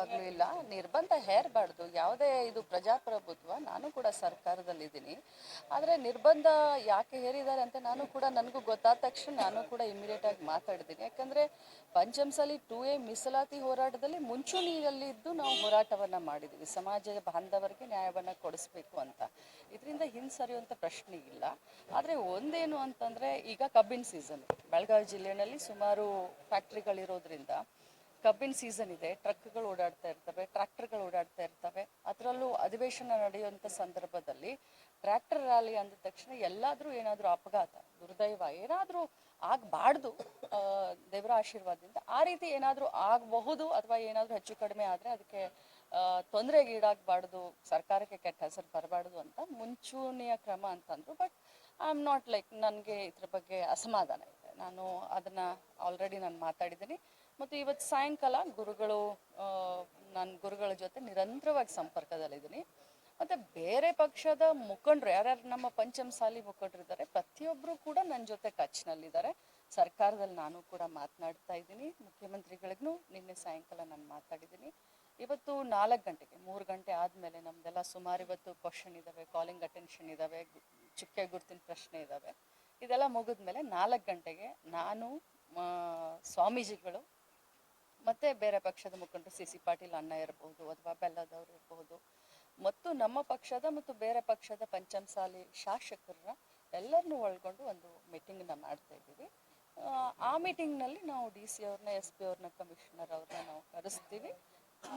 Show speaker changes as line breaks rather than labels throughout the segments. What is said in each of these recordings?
ಖಂಡಿತವಾಗ್ಲೂ ಇಲ್ಲ. ನಿರ್ಬಂಧ ಹೇರಬಾರ್ದು. ಯಾವುದೇ ಇದು ಪ್ರಜಾಪ್ರಭುತ್ವ, ನಾನು ಕೂಡ ಸರ್ಕಾರದಲ್ಲಿದ್ದೀನಿ. ಆದರೆ ನಿರ್ಬಂಧ ಯಾಕೆ ಹೇರಿದ್ದಾರೆ ಅಂತ ನಾನು ಕೂಡ ನನಗೂ ಗೊತ್ತಾದ ತಕ್ಷಣ ನಾನು ಕೂಡ ಇಮಿಡಿಯೇಟ್ ಆಗಿ ಮಾತಾಡಿದ್ದೀನಿ ಯಾಕಂದರೆ ಪಂಚಮ್ಸಲಿ ಟು ಎ ಮೀಸಲಾತಿ ಹೋರಾಟದಲ್ಲಿ ಮುಂಚೂಣಿಯಲ್ಲಿದ್ದು ನಾವು ಹೋರಾಟವನ್ನು ಮಾಡಿದ್ದೀವಿ ಸಮಾಜದ ಬಾಂಧವರಿಗೆ ನ್ಯಾಯವನ್ನು ಕೊಡಿಸ್ಬೇಕು ಅಂತ. ಇದರಿಂದ ಹಿಂಸರಿಯುವಂಥ ಪ್ರಶ್ನೆ ಇಲ್ಲ. ಆದರೆ ಒಂದೇನು ಅಂತಂದರೆ ಈಗ ಕಬ್ಬಿನ ಸೀಸನ್ ಬೆಳಗಾವಿ ಜಿಲ್ಲೆಯಲ್ಲಿ ಸುಮಾರು ಫ್ಯಾಕ್ಟ್ರಿಗಳಿರೋದ್ರಿಂದ ಕಬ್ಬಿನ ಸೀಸನ್ ಇದೆ ಟ್ರಕ್ಗಳು ಓಡಾಡ್ತಾ ಇರ್ತವೆ ಟ್ರ್ಯಾಕ್ಟರ್ಗಳು ಓಡಾಡ್ತಾ ಇರ್ತವೆ. ಅದರಲ್ಲೂ ಅಧಿವೇಶನ ನಡೆಯುವಂಥ ಸಂದರ್ಭದಲ್ಲಿ ಟ್ರ್ಯಾಕ್ಟರ್ ರ್ಯಾಲಿ ಅಂದ ತಕ್ಷಣ ಎಲ್ಲಾದರೂ ಏನಾದರೂ ಅಪಘಾತ, ದುರ್ದೈವ ಏನಾದರೂ ಆಗಬಾರ್ದು ದೇವರ ಆಶೀರ್ವಾದದಿಂದ ಆ ರೀತಿ ಏನಾದರೂ ಆಗಬಹುದು ಅಥವಾ ಏನಾದರೂ ಹೆಚ್ಚು ಕಡಿಮೆ ಆದರೆ ಅದಕ್ಕೆ ತೊಂದರೆಗೆ ಈಡಾಗಬಾರ್ದು, ಸರ್ಕಾರಕ್ಕೆ ಕೆಟ್ಟ ಹೆಸರು ಬರಬಾರ್ದು ಅಂತ ಮುಂಚೂಣಿಯ ಕ್ರಮ ಅಂತಂದ್ರು. But I am not like ನನಗೆ ಇದ್ರ ಬಗ್ಗೆ ಅಸಮಾಧಾನ ಇದೆ. ನಾನು ಅದನ್ನ ಆಲ್ರೆಡಿ ನಾನು ಮಾತಾಡಿದ್ದೀನಿ. ಮತ್ತು ಇವತ್ತು ಸಾಯಂಕಾಲ ಗುರುಗಳು ನಾನು ಗುರುಗಳ ಜೊತೆ ನಿರಂತರವಾಗಿ ಸಂಪರ್ಕದಲ್ಲಿದ್ದೀನಿ. ಮತ್ತು ಬೇರೆ ಪಕ್ಷದ ಮುಖಂಡರು, ಯಾರ್ಯಾರು ನಮ್ಮ ಪಂಚಮಸಾಲಿ ಮುಖಂಡರಿದ್ದಾರೆ ಪ್ರತಿಯೊಬ್ಬರು ಕೂಡ ನನ್ನ ಜೊತೆ ಟಚ್ನಲ್ಲಿದ್ದಾರೆ ಸರ್ಕಾರದಲ್ಲಿ ನಾನು ಕೂಡ ಮಾತನಾಡ್ತಾ ಇದ್ದೀನಿ. ಮುಖ್ಯಮಂತ್ರಿಗಳಿಗೂ ನಿನ್ನೆ ಸಾಯಂಕಾಲ ನಾನು ಮಾತಾಡಿದ್ದೀನಿ. ಇವತ್ತು ನಾಲ್ಕು ಗಂಟೆಗೆ, ಮೂರು ಗಂಟೆ ಆದಮೇಲೆ ನಮ್ಮದೆಲ್ಲ ಸುಮಾರು ಇವತ್ತು ಕ್ವಶನ್ ಇದ್ದಾವೆ ಕಾಲಿಂಗ್ ಅಟೆನ್ಷನ್ ಇದ್ದಾವೆ ಚುಕ್ಕೆ ಗುರುತಿನ ಪ್ರಶ್ನೆ ಇದ್ದಾವೆ ಇದೆಲ್ಲ ಮುಗಿದ್ಮೇಲೆ ನಾಲ್ಕು ಗಂಟೆಗೆ ನಾನು ಸ್ವಾಮೀಜಿಗಳು ಮತ್ತು ಬೇರೆ ಪಕ್ಷದ ಮುಖಂಡರು ಸಿ ಸಿ ಪಾಟೀಲ್ ಅಣ್ಣ ಇರಬಹುದು ಅಥವಾ ಬೆಲ್ಲದವರು ಇರಬಹುದು ಮತ್ತು ನಮ್ಮ ಪಕ್ಷದ ಮತ್ತು ಬೇರೆ ಪಕ್ಷದ ಪಂಚಮಸಾಲಿ ಶಾಸಕರನ್ನ ಎಲ್ಲರನ್ನೂ ಒಳಗೊಂಡು ಒಂದು ಮೀಟಿಂಗನ್ನ ಮಾಡ್ತಾ ಇದ್ದೀವಿ. ಆ, ಮೀಟಿಂಗ್ನಲ್ಲಿ ನಾವು ಡಿ ಸಿ ಅವ್ರನ್ನ ಎಸ್ ಪಿ ಅವ್ರನ್ನ ಕಮಿಷನರ್ ಅವ್ರನ್ನ ನಾವು ಕರೆಸ್ತೀವಿ.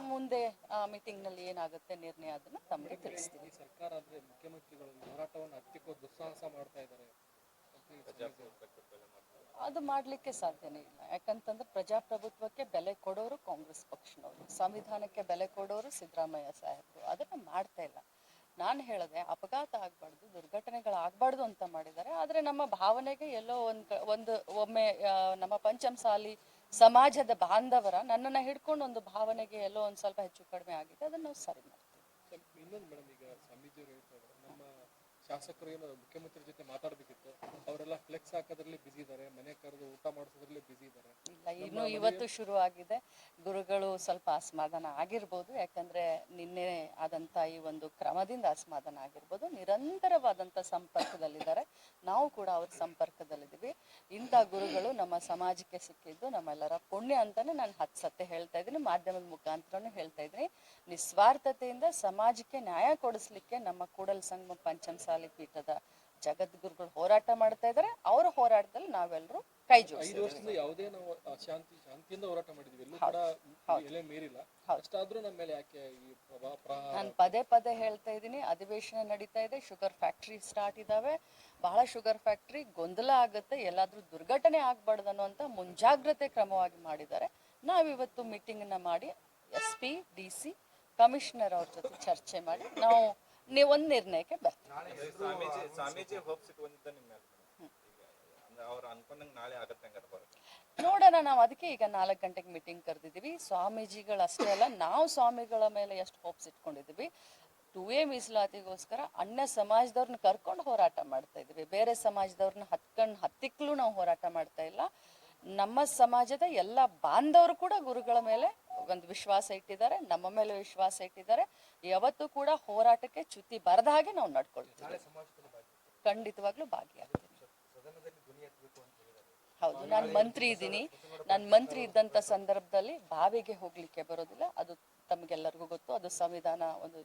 ಮುಂದೆ ಆ ಮೀಟಿಂಗ್ನಲ್ಲಿ ಏನಾಗುತ್ತೆ ನಿರ್ಣಯ ಅದನ್ನು ತಮಗೆ ತಿಳಿಸ್ತೀವಿ.
ಸರ್ಕಾರ ಮುಖ್ಯಮಂತ್ರಿಗಳು ಹೋರಾಟವನ್ನು ಹತ್ತಿಕ್ಕೋ ದುಸ್ಸಾಹಸ ಮಾಡ್ತಾ ಇದ್ದಾರೆ.
ಅದು ಮಾಡಲಿಕ್ಕೆ ಸಾಧ್ಯನೇ ಇಲ್ಲ. ಯಾಕಂತಂದ್ರೆ ಪ್ರಜಾಪ್ರಭುತ್ವಕ್ಕೆ ಬೆಲೆ ಕೊಡೋರು ಕಾಂಗ್ರೆಸ್ ಪಕ್ಷನವರು. ಸಂವಿಧಾನಕ್ಕೆ ಬೆಲೆ ಕೊಡೋರು ಸಿದ್ದರಾಮಯ್ಯ ಸಾಹೇಬರು. ಅದನ್ನು ಮಾಡ್ತಾ ಇಲ್ಲ. ನಾನು ಹೇಳಿದೆ ಅಪಘಾತ ಆಗಬಾರ್ದು, ದುರ್ಘಟನೆಗಳಾಗಬಾರ್ದು ಅಂತ ಮಾಡಿದ್ದಾರೆ. ಆದರೆ ನಮ್ಮ ಭಾವನೆಗೆ ಎಲ್ಲೋ ಒಂದು ಒಂದು ಒಮ್ಮೆ ನಮ್ಮ ಪಂಚಮಸಾಲಿ ಸಮಾಜದ ಬಾಂಧವರ ನನ್ನನ್ನು ಹಿಡ್ಕೊಂಡು ಒಂದು ಭಾವನೆಗೆ ಎಲ್ಲೋ ಒಂದು ಸ್ವಲ್ಪ ಹೆಚ್ಚು ಕಡಿಮೆ ಆಗಿದೆ. ಅದನ್ನು ಸರಿ ಮಾಡ್ತೀವಿ.
ಶಾಸಕರು ಏನು ಮುಖ್ಯಮಂತ್ರಿ ಜೊತೆ ಮಾತಾಡಬೇಕಿತ್ತು. ಅವರೆಲ್ಲ ಫ್ಲೆಕ್ಸ್ ಹಾಕೋದ್ರಲ್ಲಿ ಬಿಸಿ ಇದ್ದಾರೆ ಮನೆ ಕರೆದು ಊಟ ಮಾಡಿಸೋದ್ರಲ್ಲಿ ಬಿಸಿ ಇದ್ದಾರೆ.
ಇಲ್ಲ ಇನ್ನು ಇವತ್ತು ಶುರು ಆಗಿದೆ ಗುರುಗಳು ಸ್ವಲ್ಪ ಅಸಮಾಧಾನ ಆಗಿರ್ಬೋದು ಯಾಕಂದ್ರೆ ನಿನ್ನೆ ಆದಂತ ಈ ಒಂದು ಕ್ರಮದಿಂದ ಅಸಮಾಧಾನ ಆಗಿರ್ಬೋದು ನಿರಂತರವಾದಂಥ ಸಂಪರ್ಕದಲ್ಲಿದ್ದಾರೆ. ನಾವು ಕೂಡ ಅವ್ರ ಸಂಪರ್ಕದಲ್ಲಿದ್ದೀವಿ. ಇಂಥ ಗುರುಗಳು ನಮ್ಮ ಸಮಾಜಕ್ಕೆ ಸಿಕ್ಕಿದ್ದು ನಮ್ಮೆಲ್ಲರ ಪುಣ್ಯ ಅಂತಾನೆ ನಾನು ಹತ್ತು ಸತ್ತೆ ಹೇಳ್ತಾ ಇದ್ದೀನಿ. ಮಾಧ್ಯಮದ ಮುಖಾಂತರನೂ ಹೇಳ್ತಾ ಇದ್ದೀನಿ. ನಿಸ್ವಾರ್ಥತೆಯಿಂದ ಸಮಾಜಕ್ಕೆ ನ್ಯಾಯ ಕೊಡಿಸ್ಲಿಕ್ಕೆ ನಮ್ಮ ಕೂಡಲ್ ಸಂಗಮ ಪಂಚಮಸಾಲಿ ಪೀಠದ ಜಗದ್ಗುರುಗಳು ಹೋರಾಟ ಮಾಡ್ತಾ ಇದ್ದಾರೆ. ಅವರ ಹೋರಾಟದಲ್ಲಿ ನಾವೆಲ್ಲರೂ ಕೈ
ಐದು ಎಲೆ ಮೀರಿಲ್ಲ. ಅಷ್ಟಾದ್ರೂ ನಮ್ಮ ಮೇಲೆ ಯಾಕೆ ಈ
ನಾನು ಪದೇ ಪದೇ ಹೇಳ್ತಾ ಇದ್ದೀನಿ ಅಧಿವೇಶನ ನಡೀತಾ ಇದೆ ಶುಗರ್ ಫ್ಯಾಕ್ಟ್ರಿ ಸ್ಟಾರ್ಟ್ ಇದ್ದಾವೆ ಬಹಳ ಶುಗರ್ ಫ್ಯಾಕ್ಟ್ರಿ ಗೊಂದಲ ಆಗುತ್ತೆ ಎಲ್ಲಾದ್ರೂ ದುರ್ಘಟನೆ ಆಗ್ಬಾರ್ದು ಅನ್ನೋಂಥ ಮುಂಜಾಗ್ರತೆ ಕ್ರಮವಾಗಿ ಮಾಡಿದ್ದಾರೆ. ನಾವಿವತ್ತು ಮೀಟಿಂಗನ್ನು ಮಾಡಿ S P D C commissioner ಅವ್ರ ಜೊತೆ ಚರ್ಚೆ ಮಾಡಿ ನಾವು ನೀವು ಒಂದು ನಿರ್ಣಯಕ್ಕೆ ಬರ್ತೀವಿ
ಸ್ವಾಮೀಜಿ ಸ್ವಾಮೀಜಿ ಹೋಪ್ಸ್ ಇಟ್ಕೊಂಡಿದ್ದ ನಿಮ್ಮ ಮೇಲೆ ಮೇಡಮ್. ಈಗ ಅಂದ್ರೆ ನಾಳೆ ಆಗತ್ತೆ ಹಂಗಾರೆ ಬರುತ್ತೆ
ನೋಡೋಣ ನಾವು ಅದಕ್ಕೆ ಈಗ ನಾಲ್ಕು ಗಂಟೆಗೆ ಮೀಟಿಂಗ್ ಕರೆದಿದ್ದೀವಿ ಸ್ವಾಮೀಜಿಗಳಷ್ಟೇ ಅಲ್ಲ ನಾವು ಸ್ವಾಮಿಗಳ ಮೇಲೆ ಎಷ್ಟು ಹೋಪ್ಸ್ ಇಟ್ಕೊಂಡಿದ್ದೀವಿ ಟು ಎ ಮೀಸಲಾತಿಗೋಸ್ಕರ ಅಣ್ಣ ಸಮಾಜದವ್ರನ್ನ ಕರ್ಕೊಂಡು ಹೋರಾಟ ಮಾಡ್ತಾ ಇದ್ದೀವಿ ಬೇರೆ ಸಮಾಜದವ್ರನ್ನ ಹತ್ಕೊಂಡು ಹತ್ತಿಕ್ಲೂ ನಾವು ಹೋರಾಟ ಮಾಡ್ತಾ ಇಲ್ಲ. ನಮ್ಮ ಸಮಾಜದ ಎಲ್ಲ ಬಾಂಧವರು ಕೂಡ ಗುರುಗಳ ಮೇಲೆ ಒಂದು ವಿಶ್ವಾಸ ಇಟ್ಟಿದ್ದಾರೆ. ನಮ್ಮ ಮೇಲೆ ವಿಶ್ವಾಸ ಇಟ್ಟಿದ್ದಾರೆ. ಯಾವತ್ತೂ ಕೂಡ ಹೋರಾಟಕ್ಕೆ ಚ್ಯುತಿ ಬರದ ಹಾಗೆ ನಾವು ನಡ್ಕೊಳ್ತೀವಿ. ಖಂಡಿತವಾಗ್ಲೂ ಭಾಗಿಯಾಗ್ತೀವಿ ಹೌದು, ನಾನು ಮಂತ್ರಿ ಇದ್ದೀನಿ. ನಾನು ಮಂತ್ರಿ ಇದ್ದಂಥ ಸಂದರ್ಭದಲ್ಲಿ ಬಾವಿಗೆ ಹೋಗ್ಲಿಕ್ಕೆ ಬರೋದಿಲ್ಲ. ಅದು ತಮಗೆಲ್ಲರಿಗೂ ಗೊತ್ತು. ಅದು ಸಂವಿಧಾನ ಒಂದು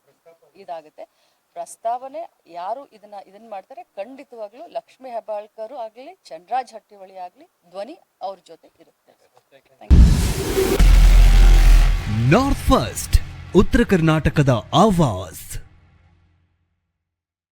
ಇದಾಗುತ್ತೆ. ಪ್ರಸ್ತಾವನೆ, ಯಾರು ಇದನ್ನ ಇದನ್ನ ಮಾಡ್ತಾರೆ, ಖಂಡಿತವಾಗ್ಲೂ ಲಕ್ಷ್ಮೀ ಹೆಬ್ಬಾಳ್ಕರು ಆಗಲಿ, ಚಂದ್ರಾಜ್ ಹಟ್ಟಿವಳಿ ಆಗಲಿ, ಧ್ವನಿ ಅವ್ರ ಜೊತೆ ಇರುತ್ತೆ.
ನಾರ್ತ್ ಫಸ್ಟ್ ಉತ್ತರ ಕರ್ನಾಟಕದ ಆವಾಸ್